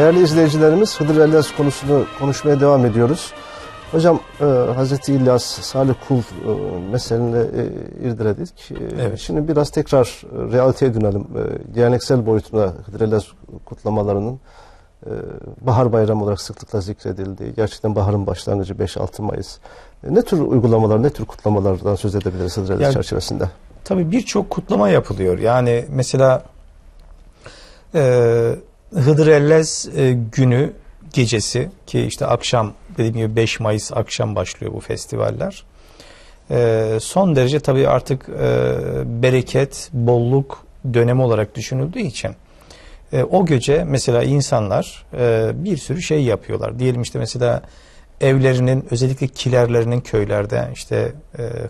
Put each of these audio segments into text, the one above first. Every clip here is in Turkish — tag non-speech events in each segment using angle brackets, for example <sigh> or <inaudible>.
Değerli izleyicilerimiz Hıdır Ellez konusunu konuşmaya devam ediyoruz. Hocam e, Hazreti İlyas, Salih Kul e, meselini e, irdeledik. E, Evet. Şimdi biraz tekrar e, realiteye dönelim. E, geleneksel boyutuna Hıdır Ellez kutlamalarının e, bahar bayramı olarak sıklıkla zikredildiği, gerçekten baharın başlangıcı 5-6 Mayıs. E, ne tür uygulamalar, ne tür kutlamalardan söz edebiliriz Hıdır Ellez Yani- çerçevesinde? Tabii birçok kutlama yapılıyor. Yani mesela e, Hıdır Ellez e, günü gecesi ki işte akşam dediğim gibi 5 Mayıs akşam başlıyor bu festivaller. E, son derece tabii artık e, bereket, bolluk dönemi olarak düşünüldüğü için o gece mesela insanlar bir sürü şey yapıyorlar. Diyelim işte mesela evlerinin özellikle kilerlerinin köylerde işte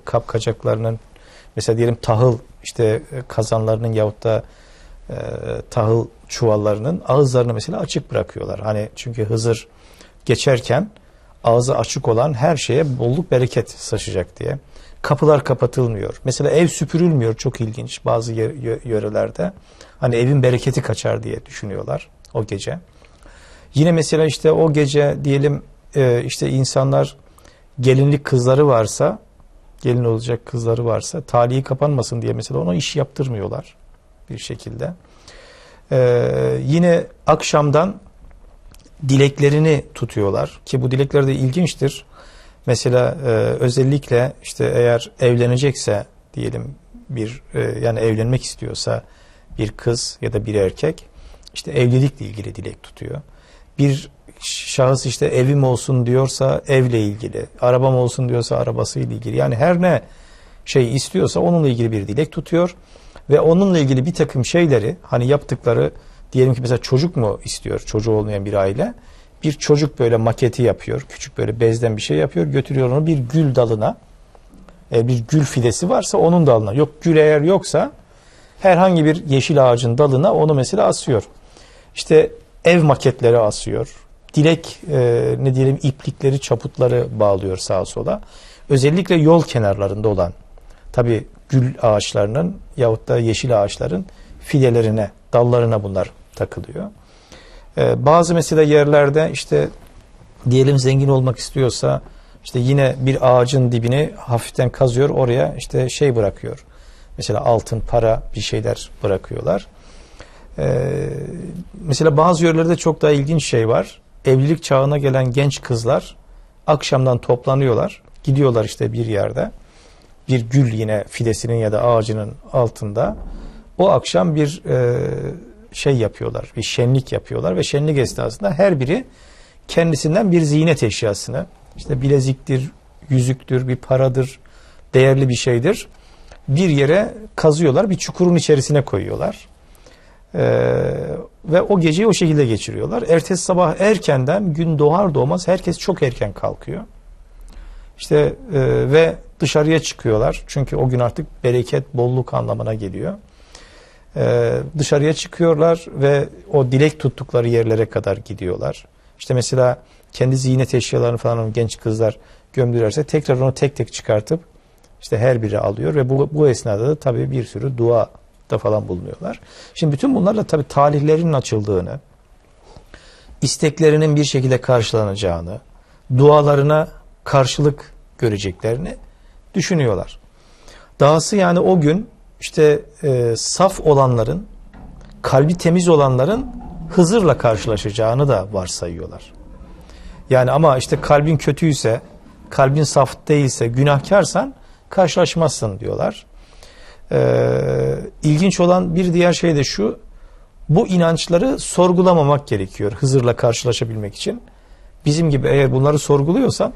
kapkacaklarının mesela diyelim tahıl işte kazanlarının yahut da tahıl çuvallarının ağızlarını mesela açık bırakıyorlar. Hani çünkü Hızır geçerken ağzı açık olan her şeye bolluk bereket saçacak diye. Kapılar kapatılmıyor. Mesela ev süpürülmüyor. Çok ilginç bazı yö- yö- yörelerde. Hani evin bereketi kaçar diye düşünüyorlar o gece. Yine mesela işte o gece diyelim e, işte insanlar gelinlik kızları varsa gelin olacak kızları varsa talihi kapanmasın diye mesela ona iş yaptırmıyorlar bir şekilde. Ee, yine akşamdan dileklerini tutuyorlar ki bu dilekler de ilginçtir. Mesela e, özellikle işte eğer evlenecekse diyelim bir e, yani evlenmek istiyorsa bir kız ya da bir erkek işte evlilikle ilgili dilek tutuyor. Bir şahıs işte evim olsun diyorsa evle ilgili, arabam olsun diyorsa arabasıyla ilgili. Yani her ne şey istiyorsa onunla ilgili bir dilek tutuyor ve onunla ilgili bir takım şeyleri hani yaptıkları diyelim ki mesela çocuk mu istiyor çocuğu olmayan bir aile? Bir çocuk böyle maketi yapıyor küçük böyle bezden bir şey yapıyor götürüyor onu bir gül dalına. E, bir gül fidesi varsa onun dalına. Yok gül eğer yoksa herhangi bir yeşil ağacın dalına onu mesela asıyor. İşte ev maketleri asıyor. Dilek e, ne diyelim iplikleri çaputları bağlıyor sağa sola. Özellikle yol kenarlarında olan. Tabi gül ağaçlarının yahut da yeşil ağaçların fidelerine, dallarına bunlar takılıyor. Ee, bazı mesela yerlerde işte diyelim zengin olmak istiyorsa işte yine bir ağacın dibini hafiften kazıyor oraya işte şey bırakıyor. Mesela altın, para bir şeyler bırakıyorlar. Ee, mesela bazı yerlerde çok daha ilginç şey var. Evlilik çağına gelen genç kızlar akşamdan toplanıyorlar. Gidiyorlar işte bir yerde bir gül yine fidesinin ya da ağacının altında o akşam bir e, şey yapıyorlar, bir şenlik yapıyorlar ve şenlik esnasında her biri kendisinden bir ziynet eşyasını, işte bileziktir, yüzüktür, bir paradır, değerli bir şeydir, bir yere kazıyorlar, bir çukurun içerisine koyuyorlar. E, ve o geceyi o şekilde geçiriyorlar. Ertesi sabah erkenden gün doğar doğmaz herkes çok erken kalkıyor. İşte e, ve dışarıya çıkıyorlar. Çünkü o gün artık bereket, bolluk anlamına geliyor. E, dışarıya çıkıyorlar ve o dilek tuttukları yerlere kadar gidiyorlar. İşte mesela kendi ziynet eşyalarını falan genç kızlar gömdürerse tekrar onu tek tek çıkartıp işte her biri alıyor ve bu, bu esnada da tabii bir sürü dua da falan bulunuyorlar. Şimdi bütün bunlarla tabii talihlerinin açıldığını, isteklerinin bir şekilde karşılanacağını, dualarına karşılık göreceklerini düşünüyorlar. Dahası yani o gün işte e, saf olanların, kalbi temiz olanların Hızır'la karşılaşacağını da varsayıyorlar. Yani ama işte kalbin kötüyse, kalbin saf değilse, günahkarsan karşılaşmazsın diyorlar. Ee, ilginç olan bir diğer şey de şu, bu inançları sorgulamamak gerekiyor Hızır'la karşılaşabilmek için. Bizim gibi eğer bunları sorguluyorsan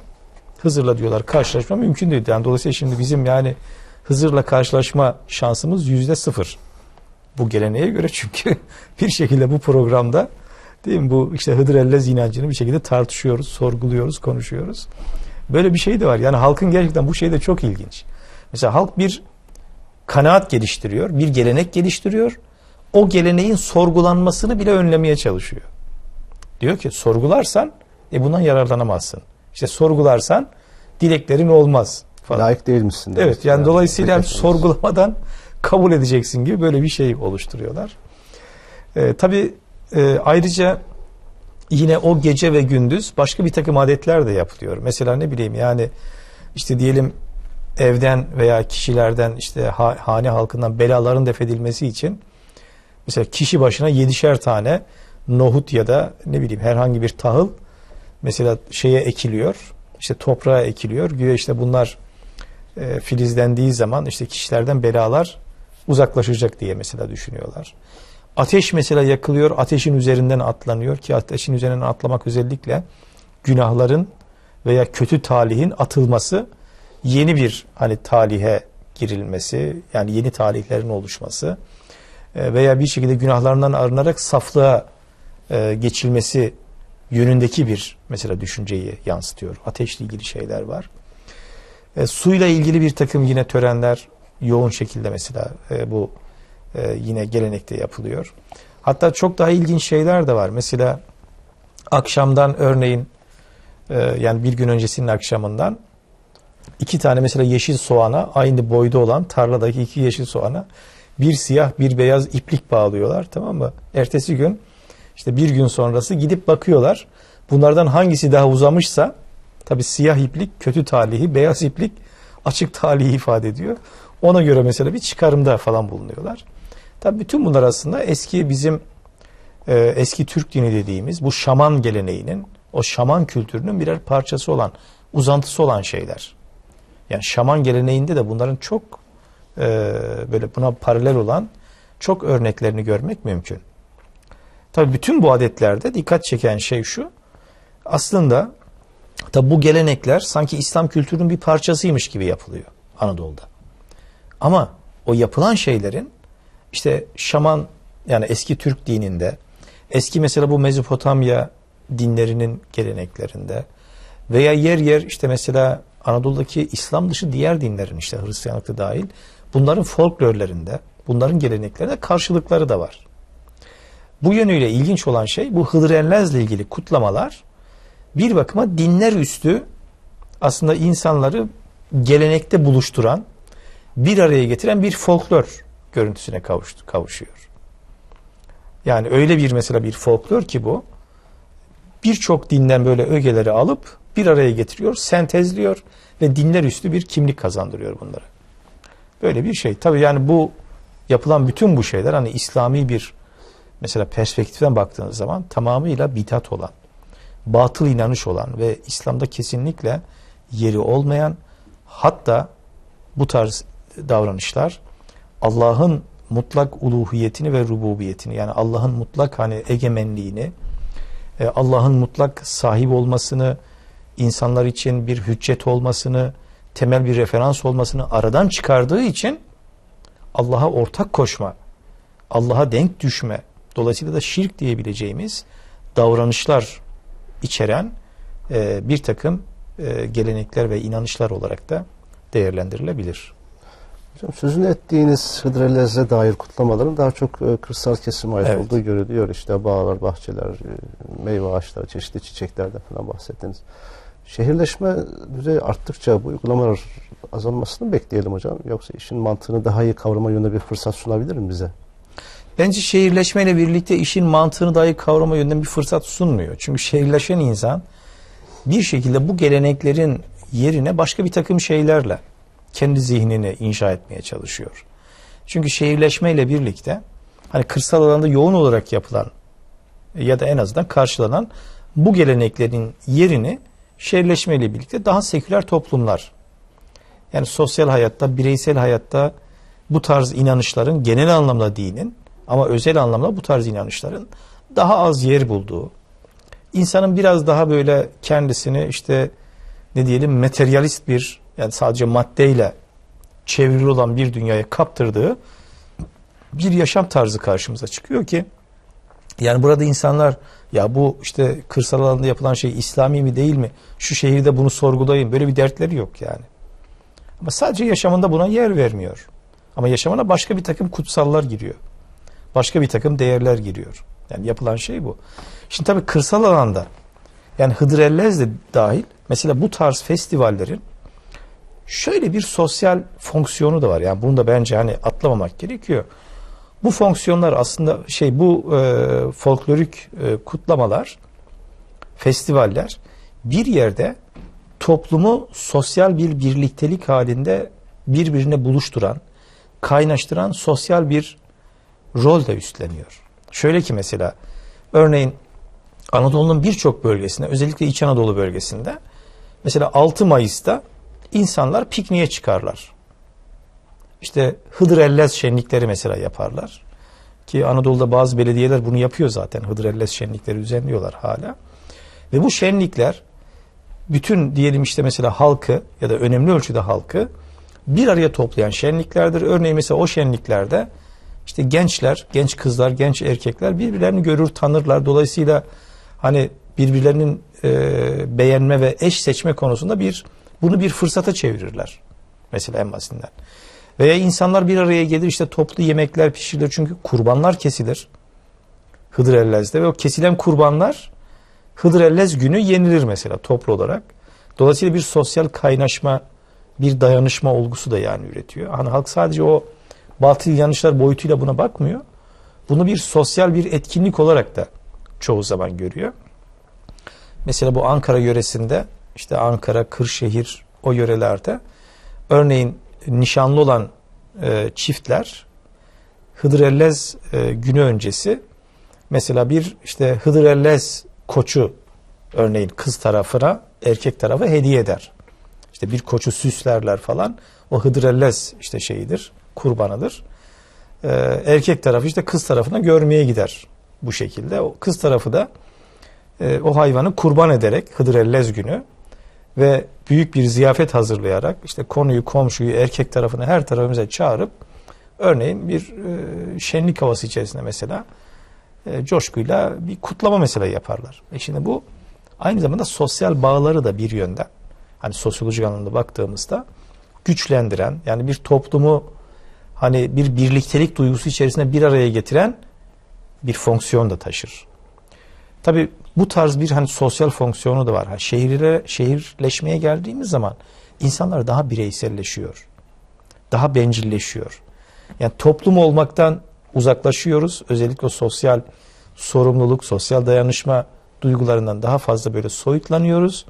Hızır'la diyorlar karşılaşma mümkün değil. Yani dolayısıyla şimdi bizim yani Hızır'la karşılaşma şansımız yüzde sıfır. Bu geleneğe göre çünkü <laughs> bir şekilde bu programda değil mi bu işte Hıdır Ellez inancını bir şekilde tartışıyoruz, sorguluyoruz, konuşuyoruz. Böyle bir şey de var. Yani halkın gerçekten bu şey de çok ilginç. Mesela halk bir kanaat geliştiriyor, bir gelenek geliştiriyor. O geleneğin sorgulanmasını bile önlemeye çalışıyor. Diyor ki sorgularsan e bundan yararlanamazsın. İşte sorgularsan dileklerin olmaz falan. Layık değil misin? demek. Evet yani dolayısıyla Peki. sorgulamadan kabul edeceksin gibi böyle bir şey oluşturuyorlar. Ee, tabii e, ayrıca yine o gece ve gündüz başka bir takım adetler de yapılıyor. Mesela ne bileyim yani işte diyelim evden veya kişilerden işte ha- hane halkından belaların defedilmesi için mesela kişi başına yedişer tane nohut ya da ne bileyim herhangi bir tahıl mesela şeye ekiliyor. işte toprağa ekiliyor. Güya işte bunlar e, filizlendiği zaman işte kişilerden belalar uzaklaşacak diye mesela düşünüyorlar. Ateş mesela yakılıyor, ateşin üzerinden atlanıyor ki ateşin üzerinden atlamak özellikle günahların veya kötü talihin atılması, yeni bir hani talihe girilmesi, yani yeni talihlerin oluşması e, veya bir şekilde günahlarından arınarak saflığa e, geçilmesi yönündeki bir mesela düşünceyi yansıtıyor. Ateşle ilgili şeyler var. E, suyla ilgili bir takım yine törenler yoğun şekilde mesela e, bu e, yine gelenekte yapılıyor. Hatta çok daha ilginç şeyler de var. Mesela akşamdan örneğin e, yani bir gün öncesinin akşamından iki tane mesela yeşil soğana aynı boyda olan tarladaki iki yeşil soğana bir siyah bir beyaz iplik bağlıyorlar tamam mı? Ertesi gün işte bir gün sonrası gidip bakıyorlar. Bunlardan hangisi daha uzamışsa tabi siyah iplik kötü talihi, beyaz iplik açık talihi ifade ediyor. Ona göre mesela bir çıkarımda falan bulunuyorlar. Tabi bütün bunlar aslında eski bizim e, eski Türk dini dediğimiz bu şaman geleneğinin, o şaman kültürünün birer parçası olan, uzantısı olan şeyler. Yani şaman geleneğinde de bunların çok e, böyle buna paralel olan çok örneklerini görmek mümkün. Tabi bütün bu adetlerde dikkat çeken şey şu. Aslında tabi bu gelenekler sanki İslam kültürünün bir parçasıymış gibi yapılıyor Anadolu'da. Ama o yapılan şeylerin işte şaman yani eski Türk dininde, eski mesela bu Mezopotamya dinlerinin geleneklerinde veya yer yer işte mesela Anadolu'daki İslam dışı diğer dinlerin işte Hristiyanlıkta dahil bunların folklorlarında, bunların geleneklerinde karşılıkları da var. Bu yönüyle ilginç olan şey bu Hıdrellez'le ilgili kutlamalar bir bakıma dinler üstü aslında insanları gelenekte buluşturan, bir araya getiren bir folklor görüntüsüne kavuştu, kavuşuyor. Yani öyle bir mesela bir folklor ki bu birçok dinden böyle ögeleri alıp bir araya getiriyor, sentezliyor ve dinler üstü bir kimlik kazandırıyor bunlara. Böyle bir şey. Tabii yani bu yapılan bütün bu şeyler hani İslami bir mesela perspektiften baktığınız zaman tamamıyla bitat olan, batıl inanış olan ve İslam'da kesinlikle yeri olmayan hatta bu tarz davranışlar Allah'ın mutlak uluhiyetini ve rububiyetini yani Allah'ın mutlak hani egemenliğini e, Allah'ın mutlak sahip olmasını insanlar için bir hüccet olmasını temel bir referans olmasını aradan çıkardığı için Allah'a ortak koşma Allah'a denk düşme dolayısıyla da şirk diyebileceğimiz davranışlar içeren e, bir takım e, gelenekler ve inanışlar olarak da değerlendirilebilir. Hocam sözünü ettiğiniz Hıdrellez'e dair kutlamaların daha çok e, kırsal kesime ait Evet. olduğu görülüyor. İşte bağlar, bahçeler, e, meyve ağaçları, çeşitli çiçeklerden falan bahsettiniz. Şehirleşme düzeyi arttıkça bu uygulamalar azalmasını bekleyelim hocam. Yoksa işin mantığını daha iyi kavrama yönünde bir fırsat sunabilir mi bize? Bence şehirleşmeyle birlikte işin mantığını dahi kavrama yönünden bir fırsat sunmuyor. Çünkü şehirleşen insan bir şekilde bu geleneklerin yerine başka bir takım şeylerle kendi zihnini inşa etmeye çalışıyor. Çünkü şehirleşmeyle birlikte hani kırsal alanda yoğun olarak yapılan ya da en azından karşılanan bu geleneklerin yerini şehirleşmeyle birlikte daha seküler toplumlar yani sosyal hayatta, bireysel hayatta bu tarz inanışların genel anlamda dinin ama özel anlamda bu tarz inanışların daha az yer bulduğu, insanın biraz daha böyle kendisini işte ne diyelim materyalist bir yani sadece maddeyle çevrili olan bir dünyaya kaptırdığı bir yaşam tarzı karşımıza çıkıyor ki yani burada insanlar ya bu işte kırsal alanda yapılan şey İslami mi değil mi? Şu şehirde bunu sorgulayın. Böyle bir dertleri yok yani. Ama sadece yaşamında buna yer vermiyor. Ama yaşamına başka bir takım kutsallar giriyor. Başka bir takım değerler giriyor. Yani yapılan şey bu. Şimdi tabii kırsal alanda yani Hıdrellez de dahil mesela bu tarz festivallerin şöyle bir sosyal fonksiyonu da var. Yani bunu da bence hani atlamamak gerekiyor. Bu fonksiyonlar aslında şey bu e, folklorik e, kutlamalar festivaller bir yerde toplumu sosyal bir birliktelik halinde birbirine buluşturan, kaynaştıran sosyal bir rol de üstleniyor. Şöyle ki mesela örneğin Anadolu'nun birçok bölgesinde özellikle İç Anadolu bölgesinde mesela 6 Mayıs'ta insanlar pikniğe çıkarlar. İşte Hıdır Ellez şenlikleri mesela yaparlar. Ki Anadolu'da bazı belediyeler bunu yapıyor zaten. Hıdır Ellez şenlikleri düzenliyorlar hala. Ve bu şenlikler bütün diyelim işte mesela halkı ya da önemli ölçüde halkı bir araya toplayan şenliklerdir. Örneğin mesela o şenliklerde işte gençler, genç kızlar, genç erkekler birbirlerini görür, tanırlar. Dolayısıyla hani birbirlerinin e, beğenme ve eş seçme konusunda bir bunu bir fırsata çevirirler. Mesela en basitinden. Veya insanlar bir araya gelir işte toplu yemekler pişirilir çünkü kurbanlar kesilir. Hıdır Ellez'de ve o kesilen kurbanlar Hıdır Ellez günü yenilir mesela toplu olarak. Dolayısıyla bir sosyal kaynaşma, bir dayanışma olgusu da yani üretiyor. Hani halk sadece o batıl yanlışlar boyutuyla buna bakmıyor. Bunu bir sosyal bir etkinlik olarak da çoğu zaman görüyor. Mesela bu Ankara yöresinde işte Ankara, Kırşehir o yörelerde örneğin nişanlı olan e, çiftler Hıdrellez e, günü öncesi mesela bir işte Hıdrellez koçu örneğin kız tarafına erkek tarafı hediye eder. İşte bir koçu süslerler falan. O Hıdrellez işte şeyidir, kurbanıdır. E, erkek tarafı işte kız tarafına görmeye gider bu şekilde. O kız tarafı da e, o hayvanı kurban ederek Hıdrellez günü ve büyük bir ziyafet hazırlayarak işte konuyu, komşuyu, erkek tarafını her tarafımıza çağırıp örneğin bir e, şenlik havası içerisinde mesela e, coşkuyla bir kutlama mesela yaparlar. E şimdi bu aynı zamanda sosyal bağları da bir yönden hani sosyolojik anlamda baktığımızda güçlendiren yani bir toplumu hani bir birliktelik duygusu içerisinde bir araya getiren bir fonksiyon da taşır. Tabi bu tarz bir hani sosyal fonksiyonu da var. Ha, şehirlere, şehirleşmeye geldiğimiz zaman insanlar daha bireyselleşiyor. Daha bencilleşiyor. Yani toplum olmaktan uzaklaşıyoruz. Özellikle sosyal sorumluluk, sosyal dayanışma duygularından daha fazla böyle soyutlanıyoruz.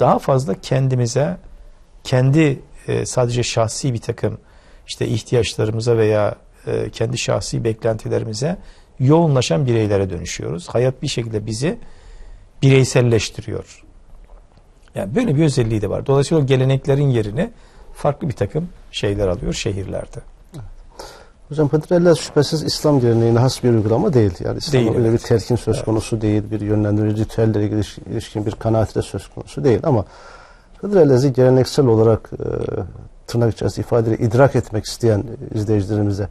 Daha fazla kendimize, kendi e, sadece şahsi bir takım işte ihtiyaçlarımıza veya e, kendi şahsi beklentilerimize yoğunlaşan bireylere dönüşüyoruz. Hayat bir şekilde bizi bireyselleştiriyor. Yani böyle bir özelliği de var. Dolayısıyla o geleneklerin yerini farklı bir takım şeyler alıyor şehirlerde. Hocam Hıdrellez şüphesiz İslam geleneğine has bir uygulama değil. Yani İslam'ın Değil, öyle evet. bir telkin söz Evet. konusu değil, bir yönlendirici ritüelle ilgili- ilişkin bir kanaati de söz konusu değil. Ama Hıdrellez'i geleneksel olarak e, tırnak içerisinde ifadeyle idrak etmek isteyen izleyicilerimize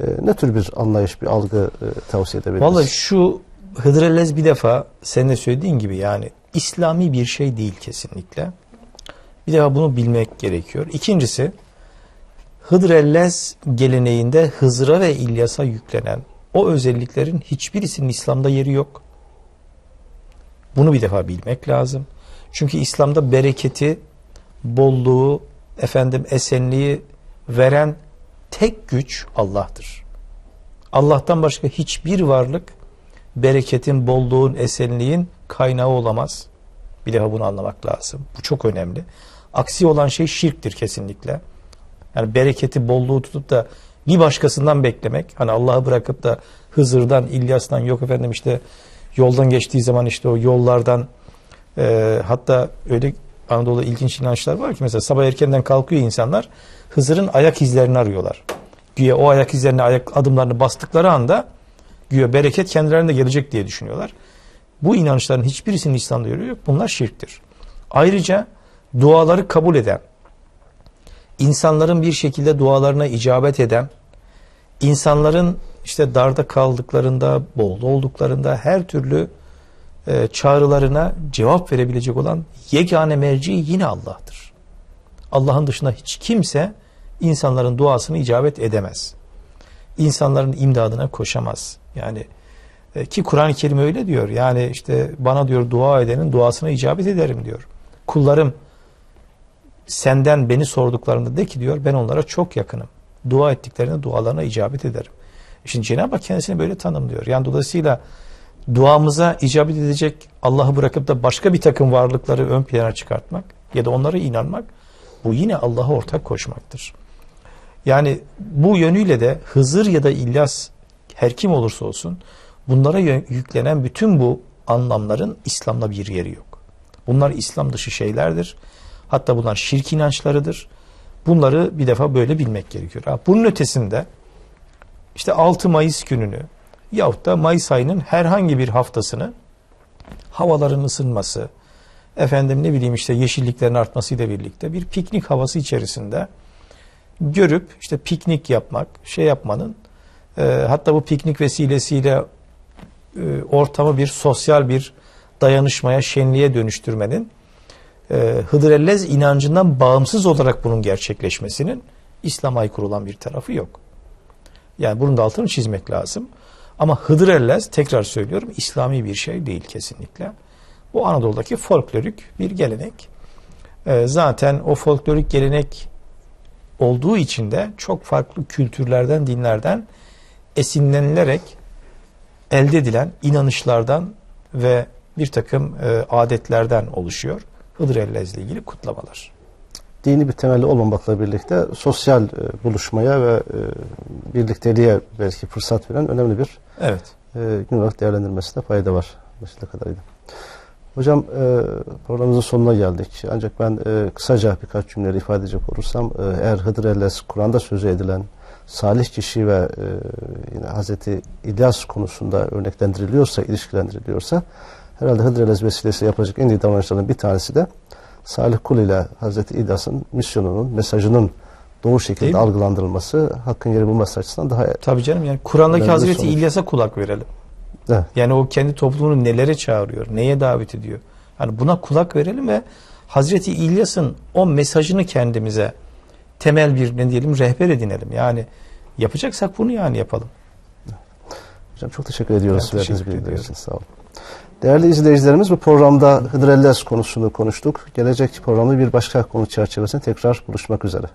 e, ne tür bir anlayış, bir algı e, tavsiye edebiliriz? Vallahi şu Hıdrellez bir defa senin de söylediğin gibi yani İslami bir şey değil kesinlikle. Bir defa bunu bilmek gerekiyor. İkincisi Hıdrellez geleneğinde Hızır'a ve İlyas'a yüklenen o özelliklerin hiçbirisinin İslam'da yeri yok. Bunu bir defa bilmek lazım. Çünkü İslam'da bereketi, bolluğu, efendim esenliği veren tek güç Allah'tır. Allah'tan başka hiçbir varlık bereketin, bolluğun, esenliğin kaynağı olamaz. Bir defa bunu anlamak lazım. Bu çok önemli. Aksi olan şey şirktir kesinlikle. Yani bereketi, bolluğu tutup da bir başkasından beklemek. Hani Allah'ı bırakıp da Hızır'dan, İlyas'tan yok efendim işte yoldan geçtiği zaman işte o yollardan e, hatta öyle Anadolu'da ilginç inançlar var ki mesela sabah erkenden kalkıyor insanlar Hızır'ın ayak izlerini arıyorlar. Güya o ayak izlerine ayak adımlarını bastıkları anda güya bereket kendilerine gelecek diye düşünüyorlar. Bu inançların hiçbirisinin İslam'da yeri yok. Bunlar şirktir. Ayrıca duaları kabul eden, insanların bir şekilde dualarına icabet eden, insanların işte darda kaldıklarında, bolda olduklarında her türlü e, çağrılarına cevap verebilecek olan yegane merci yine Allah'tır. Allah'ın dışında hiç kimse insanların duasını icabet edemez. İnsanların imdadına koşamaz. Yani e, ki Kur'an-ı Kerim öyle diyor. Yani işte bana diyor dua edenin duasına icabet ederim diyor. Kullarım senden beni sorduklarında de ki diyor ben onlara çok yakınım. Dua ettiklerinde dualarına icabet ederim. Şimdi Cenab-ı Hak kendisini böyle tanımlıyor. Yani dolayısıyla duamıza icabet edecek Allah'ı bırakıp da başka bir takım varlıkları ön plana çıkartmak ya da onlara inanmak bu yine Allah'a ortak koşmaktır. Yani bu yönüyle de Hızır ya da İlyas her kim olursa olsun bunlara yüklenen bütün bu anlamların İslam'da bir yeri yok. Bunlar İslam dışı şeylerdir. Hatta bunlar şirk inançlarıdır. Bunları bir defa böyle bilmek gerekiyor. Bunun ötesinde işte 6 Mayıs gününü yahut da Mayıs ayının herhangi bir haftasını havaların ısınması, efendim ne bileyim işte yeşilliklerin artmasıyla birlikte bir piknik havası içerisinde görüp işte piknik yapmak, şey yapmanın e, hatta bu piknik vesilesiyle e, ortamı bir sosyal bir dayanışmaya, şenliğe dönüştürmenin e, Hıdrellez inancından bağımsız olarak bunun gerçekleşmesinin İslam'a aykırı olan bir tarafı yok. Yani bunun da altını çizmek lazım. Ama Hıdrellez tekrar söylüyorum İslami bir şey değil kesinlikle. Bu Anadolu'daki folklorik bir gelenek. E, zaten o folklorik gelenek olduğu için de çok farklı kültürlerden, dinlerden esinlenilerek elde edilen inanışlardan ve bir takım e, adetlerden oluşuyor. Hıdrellez'le ilgili kutlamalar. Dini bir temeli olmamakla birlikte sosyal e, buluşmaya ve e, birlikteliğe belki fırsat veren önemli bir Evet. e, gün olarak değerlendirmesinde fayda var. Başına kadarıydı. Hocam e, programımızın sonuna geldik. Ancak ben e, kısaca birkaç cümleyle ifade edecek olursam e, eğer Hıdır Ellez Kur'an'da sözü edilen salih kişi ve e, yine Hazreti İlyas konusunda örneklendiriliyorsa, ilişkilendiriliyorsa herhalde Hıdır Ellez vesilesiyle yapacak en iyi davranışlardan bir tanesi de Salih Kul ile Hazreti İlyas'ın misyonunun, mesajının doğru şekilde Değil mi? algılandırılması, hakkın yeri bulması açısından daha Tabii canım yani Kur'an'daki Hazreti. İlyas'a kulak verelim. Evet. Yani o kendi toplumunu nelere çağırıyor, neye davet ediyor. Yani buna kulak verelim ve Hazreti İlyas'ın o mesajını kendimize temel bir ne diyelim rehber edinelim. Yani yapacaksak bunu yani yapalım. Hocam çok teşekkür ediyoruz. Ben teşekkür için. Sağ olun. Değerli izleyicilerimiz bu programda Hıdrellez konusunu konuştuk. Gelecek programda bir başka konu çerçevesinde tekrar buluşmak üzere.